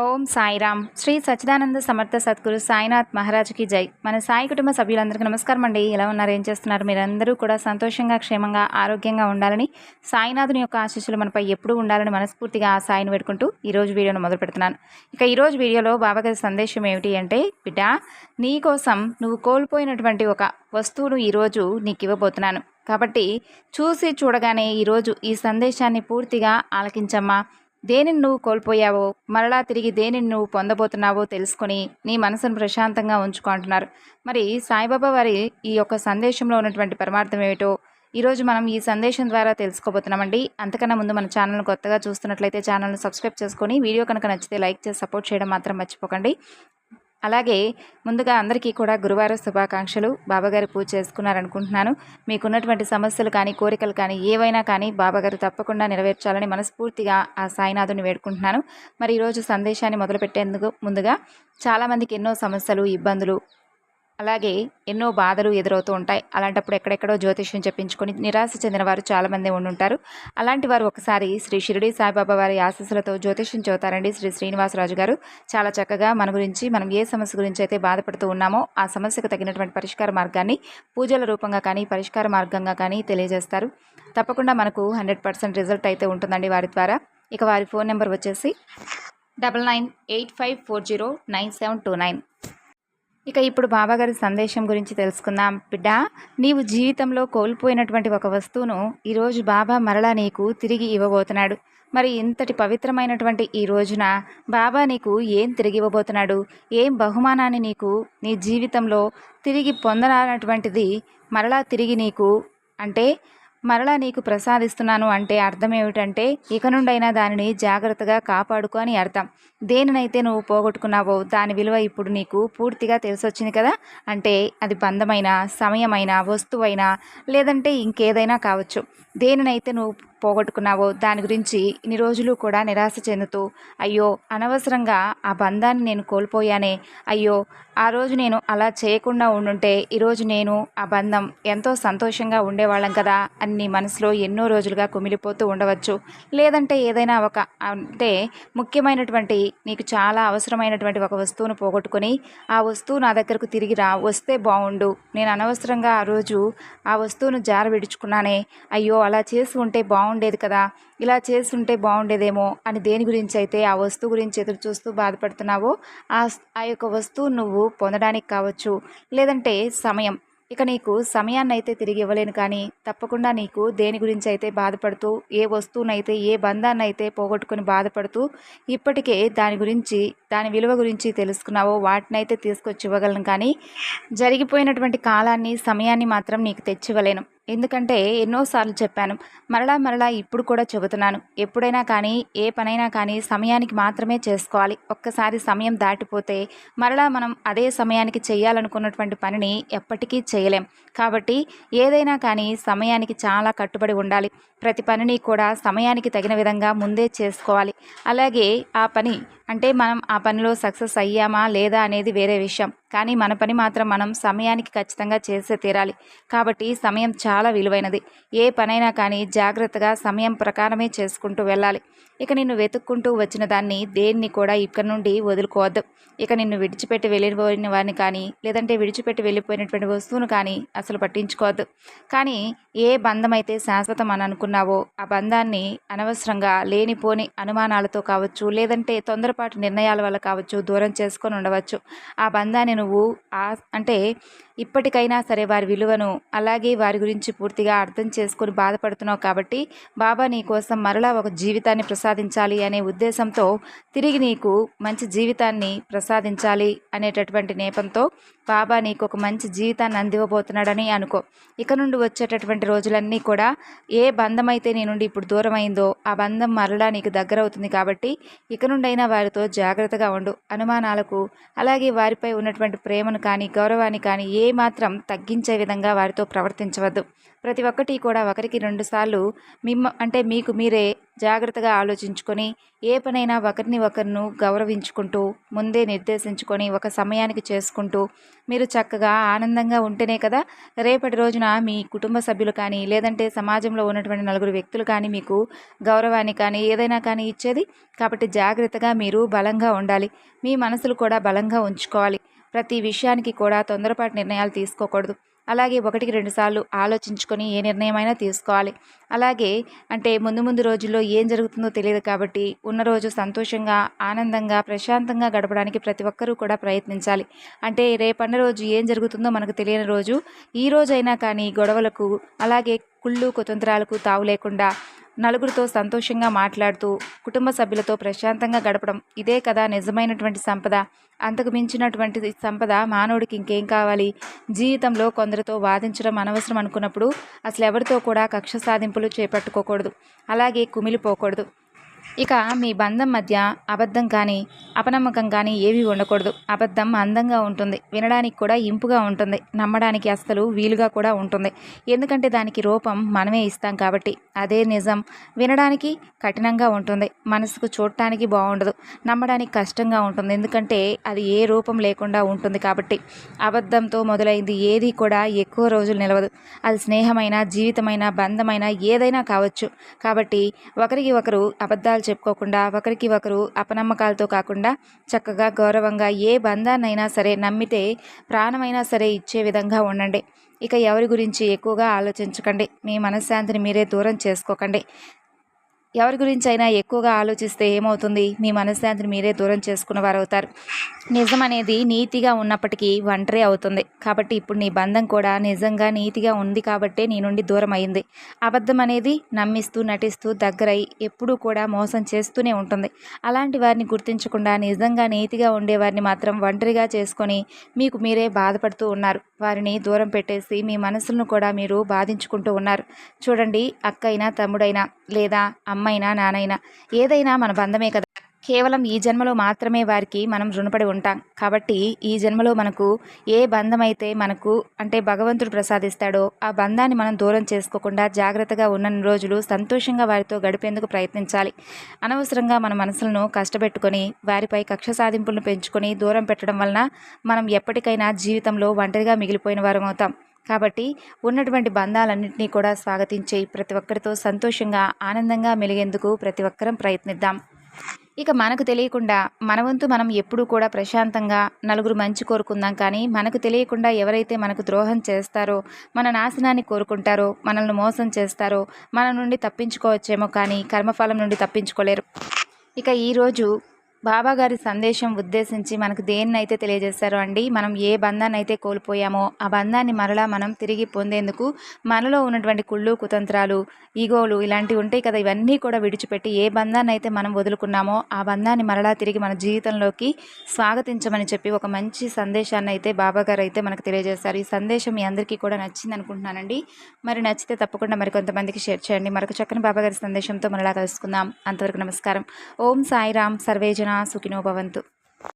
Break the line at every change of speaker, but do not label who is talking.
ఓం సాయిరామ్. శ్రీ సచ్చిదానంద సమర్థ సద్గురు సాయినాథ్ మహారాజ్కి జై. మన సాయి కుటుంబ సభ్యులందరికీ నమస్కారం అండి. ఎలా ఉన్నారు? ఏం చేస్తున్నారు? మీరందరూ కూడా సంతోషంగా క్షేమంగా ఆరోగ్యంగా ఉండాలని సాయినాథుని యొక్క ఆశీస్సులు మనపై ఎప్పుడూ ఉండాలని మనస్ఫూర్తిగా ఆ సాయిని పెట్టుకుంటూ ఈరోజు వీడియోను మొదలు పెడుతున్నాను. ఇక ఈరోజు వీడియోలో బాబాగారి సందేశం ఏమిటి అంటే బిడ్డ నీకోసం నువ్వు కోల్పోయినటువంటి ఒక వస్తువును ఈరోజు నీకు ఇవ్వబోతున్నాను. కాబట్టి చూసి చూడగానే ఈరోజు ఈ సందేశాన్ని పూర్తిగా ఆలకించమ్మా. దేనిని నువ్వు కోల్పోయావో మరలా తిరిగి దేనిని నువ్వు పొందబోతున్నావో తెలుసుకొని నీ మనసును ప్రశాంతంగా ఉంచుకో అంటున్నారు. మరి సాయిబాబా వారి ఈ యొక్క సందేశంలో ఉన్నటువంటి పరమార్థం ఏమిటో ఈరోజు మనం ఈ సందేశం ద్వారా తెలుసుకోబోతున్నామండి. అంతకన్నా ముందు మన ఛానల్ని కొత్తగా చూస్తున్నట్లయితే ఛానల్ని సబ్స్క్రైబ్ చేసుకొని వీడియో కనుక నచ్చితే లైక్ చేసి సపోర్ట్ చేయడం మాత్రం మర్చిపోకండి. అలాగే ముందుగా అందరికీ కూడా గురువారం శుభాకాంక్షలు. బాబాగారు పూజ చేసుకున్నారనుకుంటున్నాను. మీకున్నటువంటి సమస్యలు కానీ కోరికలు కానీ ఏవైనా కానీ బాబాగారు తప్పకుండా నెరవేర్చాలని మనస్ఫూర్తిగా ఆ సాయినాథుని వేడుకుంటున్నాను. మరి ఈరోజు సందేశాన్ని మొదలుపెట్టేందుకు ముందుగా చాలామందికి ఎన్నో సమస్యలు ఇబ్బందులు అలాగే ఎన్నో బాధలు ఎదురవుతూ ఉంటాయి. అలాంటప్పుడు ఎక్కడెక్కడో జ్యోతిష్యం చెప్పించుకొని నిరాశ చెందిన వారు చాలామంది ఉండుంటారు. అలాంటి వారు ఒకసారి శ్రీ షిరిడి సాయిబాబా వారి ఆశీస్సులతో జ్యోతిష్యం చెబుతారండి శ్రీ శ్రీనివాసరాజు గారు. చాలా చక్కగా మన గురించి మనం ఏ సమస్య గురించి అయితే బాధపడుతూ ఉన్నామో ఆ సమస్యకు తగినటువంటి పరిష్కార మార్గాన్ని పూజల రూపంగా కానీ పరిష్కార మార్గంగా కానీ తెలియజేస్తారు. తప్పకుండా మనకు హండ్రెడ్ పర్సెంట్ రిజల్ట్ అయితే ఉంటుందండి వారి ద్వారా. ఇక వారి ఫోన్ నెంబర్ వచ్చేసి double nine eight five four zero nine seven two nine. ఇక ఇప్పుడు బాబాగారి సందేశం గురించి తెలుసుకుందాం. బిడ్డ నీవు జీవితంలో కోల్పోయినటువంటి ఒక వస్తువును ఈరోజు బాబా మరలా నీకు తిరిగి ఇవ్వబోతున్నాడు. మరి ఇంతటి పవిత్రమైనటువంటి ఈ రోజున బాబా నీకు ఏం తిరిగి ఇవ్వబోతున్నాడు? ఏం బహుమానాన్ని నీకు నీ జీవితంలో తిరిగి పొందనటువంటిది మరలా తిరిగి నీకు అంటే మరలా నీకు ప్రసాదిస్తున్నాను అంటే అర్థం ఏమిటంటే ఇక నుండైనా దానిని జాగ్రత్తగా కాపాడుకో అని అర్థం. దేనినైతే నువ్వు పోగొట్టుకున్నావో దాని విలువ ఇప్పుడు నీకు పూర్తిగా తెలిసొచ్చింది కదా? అంటే అది బంధమైన సమయమైన వస్తువైనా లేదంటే ఇంకేదైనా కావచ్చు. దేనినైతే నువ్వు పోగొట్టుకున్నావో దాని గురించి ఇన్ని రోజులు కూడా నిరాశ చెందుతూ అయ్యో అనవసరంగా ఆ బంధాన్ని నేను కోల్పోయానే. అయ్యో ఆ రోజు నేను అలా చేయకుండా ఉండుంటే ఈరోజు నేను ఆ బంధం ఎంతో సంతోషంగా ఉండేవాళ్ళం కదా అని నీ మనసులో ఎన్నో రోజులుగా కుమిలిపోతూ ఉండవచ్చు. లేదంటే ఏదైనా ఒక అంటే ముఖ్యమైనటువంటి నీకు చాలా అవసరమైనటువంటి ఒక వస్తువును పోగొట్టుకొని ఆ వస్తువు నా దగ్గరకు తిరిగి రా వస్తే బాగుండు నేను అనవసరంగా ఆ రోజు ఆ వస్తువును జార విడుచుకున్నానే అయ్యో అలా చేసి ఉంటే బాగుండేది కదా ఇలా చేస్తుంటే బాగుండేదేమో అని దేని గురించి అయితే ఆ వస్తువు గురించి ఎదురు చూస్తూ బాధపడుతున్నావో ఆ ఆ యొక్క వస్తువు నువ్వు పొందడానికి కావచ్చు. లేదంటే సమయం. ఇక నీకు సమయాన్ని అయితే తిరిగి ఇవ్వలేను కానీ తప్పకుండా నీకు దేని గురించి అయితే బాధపడుతూ ఏ వస్తువునైతే ఏ బంధాన్ని అయితే పోగొట్టుకుని బాధపడుతూ ఇప్పటికే దాని గురించి దాని విలువ గురించి తెలుసుకున్నావో వాటినైతే తీసుకొచ్చి ఇవ్వగలను కానీ జరిగిపోయినటువంటి కాలాన్ని సమయాన్ని మాత్రం నీకు తెచ్చివ్వలేను. ఎందుకంటే ఎన్నోసార్లు చెప్పాను మరలా మరలా ఇప్పుడు కూడా చెబుతున్నాను. ఎప్పుడైనా కానీ ఏ పనైనా కానీ సమయానికి మాత్రమే చేసుకోవాలి. ఒక్కసారి సమయం దాటిపోతే మరలా మనం అదే సమయానికి చేయాలనుకున్నటువంటి పనిని ఎప్పటికీ చేయలేం. కాబట్టి ఏదైనా కానీ సమయానికి చాలా కట్టుబడి ఉండాలి. ప్రతి పనిని కూడా సమయానికి తగిన విధంగా ముందే చేసుకోవాలి. అలాగే ఆ పని అంటే మనం ఆ పనిలో సక్సెస్ అయ్యామా లేదా అనేది వేరే విషయం. కానీ మన పని మాత్రం మనం సమయానికి ఖచ్చితంగా చేసే తీరాలి. కాబట్టి సమయం చాలా విలువైనది. ఏ పనైనా కానీ జాగ్రత్తగా సమయం ప్రకారమే చేసుకుంటూ వెళ్ళాలి. ఇక నిన్ను వెతుక్కుంటూ వచ్చిన దాన్ని దేన్ని కూడా ఇక్కడ నుండి వదులుకోవద్దు. ఇక నిన్ను విడిచిపెట్టి వెళ్ళిపోయిన వారిని కానీ లేదంటే విడిచిపెట్టి వెళ్ళిపోయినటువంటి వస్తువును కానీ అసలు పట్టించుకోవద్దు. కానీ ఏ బంధం అయితే శాశ్వతం అని అనుకున్నావో ఆ బంధాన్ని అనవసరంగా లేనిపోని అనుమానాలతో కావచ్చు లేదంటే తొందరపాటు నిర్ణయాల వల్ల కావచ్చు దూరం చేసుకొని ఉండవచ్చు. ఆ బంధాన్ని నువ్వు ఆ అంటే ఇప్పటికైనా సరే వారి విలువను అలాగే వారి గురించి పూర్తిగా అర్థం చేసుకొని బాధపడుతున్నావు కాబట్టి బాబా నీ కోసం మరలా ఒక జీవితాన్ని ప్రసాదించాలి అనే ఉద్దేశంతో తిరిగి నీకు మంచి జీవితాన్ని ప్రసాదించాలి అనేటటువంటి నేపంతో బాబా నీకు ఒక మంచి జీవితాన్ని అందివ్వబోతున్నాడని అనుకో. ఇక నుండి వచ్చేటటువంటి రోజులన్నీ కూడా ఏ బంధం అయితే నీ నుండి ఇప్పుడు దూరం అయిందో ఆ బంధం మరలా నీకు దగ్గర అవుతుంది కాబట్టి ఇక నుండైనా వారితో జాగ్రత్తగా ఉండు. అనుమానాలకు అలాగే వారిపై ఉన్నటువంటి ప్రేమను కానీ గౌరవాన్ని కానీ ఏ మాత్రం తగ్గించే విధంగా వారితో ప్రవర్తించవద్దు. ప్రతి ఒక్కటి కూడా ఒకరికి రెండుసార్లు మిమ్మ అంటే మీకు మీరే జాగ్రత్తగా ఆలోచించుకొని ఏ పనైనా ఒకరిని ఒకరిను గౌరవించుకుంటూ ముందే నిర్దేశించుకొని ఒక సమయానికి చేసుకుంటూ మీరు చక్కగా ఆనందంగా ఉంటేనే కదా రేపటి రోజున మీ కుటుంబ సభ్యులు కానీ లేదంటే సమాజంలో ఉన్నటువంటి నలుగురు వ్యక్తులు కానీ మీకు గౌరవాన్ని కానీ ఏదైనా కానీ ఇచ్చేది. కాబట్టి జాగ్రత్తగా మీరు బలంగా ఉండాలి. మీ మనసులు కూడా బలంగా ఉంచుకోవాలి. ప్రతి విషయానికి కూడా తొందరపాటు నిర్ణయాలు తీసుకోకూడదు. అలాగే ఒకటికి రెండు సార్లు ఆలోచించుకొని ఏ నిర్ణయమైనా తీసుకోవాలి. అలాగే అంటే ముందు ముందు రోజుల్లో ఏం జరుగుతుందో తెలియదు కాబట్టి ఉన్న రోజు సంతోషంగా ఆనందంగా ప్రశాంతంగా గడపడానికి ప్రతి ఒక్కరూ కూడా ప్రయత్నించాలి. అంటే రేపన్న రోజు ఏం జరుగుతుందో మనకు తెలియని రోజు ఈ రోజైనా కానీ గొడవలకు అలాగే కుళ్ళు కుతంత్రాలకు తావు లేకుండా నలుగురితో సంతోషంగా మాట్లాడుతూ కుటుంబ సభ్యులతో ప్రశాంతంగా గడపడం ఇదే కదా నిజమైనటువంటి సంపద. అంతకు మించినటువంటి సంపద మానవుడికి ఇంకేం కావాలి? జీవితంలో కొందరితో వాదించడం అనవసరం అనుకున్నప్పుడు అసలు ఎవరితో కూడా కక్ష సాధింపులు చేపట్టుకోకూడదు. అలాగే కుమిలిపోకూడదు. ఇక మీ బంధం మధ్య అబద్ధం కానీ అపనమ్మకం కానీ ఏవి ఉండకూడదు. అబద్ధం అందంగా ఉంటుంది. వినడానికి కూడా ఇంపుగా ఉంటుంది. నమ్మడానికి అస్సలు వీలుగా కూడా ఉంటుంది. ఎందుకంటే దానికి రూపం మనమే ఇస్తాం కాబట్టి అదే నిజం. వినడానికి కఠినంగా ఉంటుంది. మనసుకు చూడటానికి బాగుండదు. నమ్మడానికి కష్టంగా ఉంటుంది. ఎందుకంటే అది ఏ రూపం లేకుండా ఉంటుంది కాబట్టి అబద్ధంతో మొదలైంది ఏది కూడా ఎక్కువ రోజులు నిలవదు. అది స్నేహమైన జీవితమైన బంధమైన ఏదైనా కావచ్చు. కాబట్టి ఒకరికి ఒకరు అబద్ధాలు అబద్ధాలు చెప్పుకోకుండా ఒకరికి ఒకరు అపనమ్మకాలతో కాకుండా చక్కగా గౌరవంగా ఏ బంధాన్నైనా సరే నమ్మితే ప్రాణమైనా సరే ఇచ్చే విధంగా ఉండండి. ఇక ఎవరి గురించి ఎక్కువగా ఆలోచించకండి. మీ మనశ్శాంతిని మీరే దూరం చేసుకోకండి. ఎవరి గురించి అయినా ఎక్కువగా ఆలోచిస్తే ఏమవుతుంది? మీ మనశ్శాంతిని మీరే దూరం చేసుకున్న వారు అవుతారు నిజం అనేది నీతిగా ఉన్నప్పటికీ ఒంటరి అవుతుంది. కాబట్టి ఇప్పుడు నీ బంధం కూడా నిజంగా నీతిగా ఉంది కాబట్టే నీ నుండి దూరం అయింది. అబద్ధం అనేది నమ్మిస్తూ నటిస్తూ దగ్గరై ఎప్పుడూ కూడా మోసం చేస్తూనే ఉంటుంది. అలాంటి వారిని గుర్తించకుండా నిజంగా నీతిగా ఉండేవారిని మాత్రం ఒంటరిగా చేసుకొని మీకు మీరే బాధపడుతూ ఉన్నారు. వారిని దూరం పెట్టేసి మీ మనసులను కూడా మీరు బాధించుకుంటూ ఉన్నారు. చూడండి అక్కైనా తమ్ముడైనా లేదా అమ్మైనా నానైనా ఏదైనా మన బంధమే కదా. కేవలం ఈ జన్మలో మాత్రమే వారికి మనం రుణపడి ఉంటాం. కాబట్టి ఈ జన్మలో మనకు ఏ బంధం అయితే మనకు అంటే భగవంతుడు ప్రసాదిస్తాడో ఆ బంధాన్ని మనం దూరం చేసుకోకుండా జాగ్రత్తగా ఉన్న రోజులు సంతోషంగా వారితో గడిపేందుకు ప్రయత్నించాలి. అనవసరంగా మన మనసులను కష్టపెట్టుకొని వారిపై కక్ష సాధింపులను పెంచుకొని దూరం పెట్టడం వలన మనం ఎప్పటికైనా జీవితంలో ఒంటరిగా మిగిలిపోయిన వారం అవుతాం కాబట్టి ఉన్నటువంటి బంధాలన్నింటినీ కూడా స్వాగతించే ప్రతి ఒక్కరితో సంతోషంగా ఆనందంగా మెలిగేందుకు ప్రతి ఒక్కరం ప్రయత్నిద్దాం. ఇక మనకు తెలియకుండా మన వంతు మనం ఎప్పుడూ కూడా ప్రశాంతంగా నలుగురు మంచి కోరుకుందాం కానీ మనకు తెలియకుండా ఎవరైతే మనకు ద్రోహం చేస్తారో మన నాశనాన్ని కోరుకుంటారో మనల్ని మోసం చేస్తారో మన నుండి తప్పించుకోవచ్చేమో కానీ కర్మఫలం నుండి తప్పించుకోలేరు. ఇక ఈరోజు బాబాగారి సందేశం ఉద్దేశించి మనకు దేన్నైతే తెలియజేశారో అండి మనం ఏ బంధాన్ని అయితే కోల్పోయామో ఆ బంధాన్ని మరలా మనం తిరిగి పొందేందుకు మనలో ఉన్నటువంటి కుళ్ళు కుతంత్రాలు ఈగోలు ఇలాంటివి ఉంటాయి కదా ఇవన్నీ కూడా విడిచిపెట్టి ఏ బంధాన్ని అయితే మనం వదులుకున్నామో ఆ బంధాన్ని మరలా తిరిగి మన జీవితంలోకి స్వాగతించమని చెప్పి ఒక మంచి సందేశాన్ని అయితే బాబాగారు అయితే మనకు తెలియజేశారు. ఈ సందేశం మీ అందరికీ కూడా నచ్చింది అనుకుంటున్నానండి. మరి నచ్చితే తప్పకుండా మరి కొంతమందికి షేర్ చేయండి. మరొక చక్కని బాబాగారి సందేశంతో మనలా కలుసుకుందాం. అంతవరకు నమస్కారం. ఓం సాయిరామ్ సర్వేజన సుఖినో భవంతు.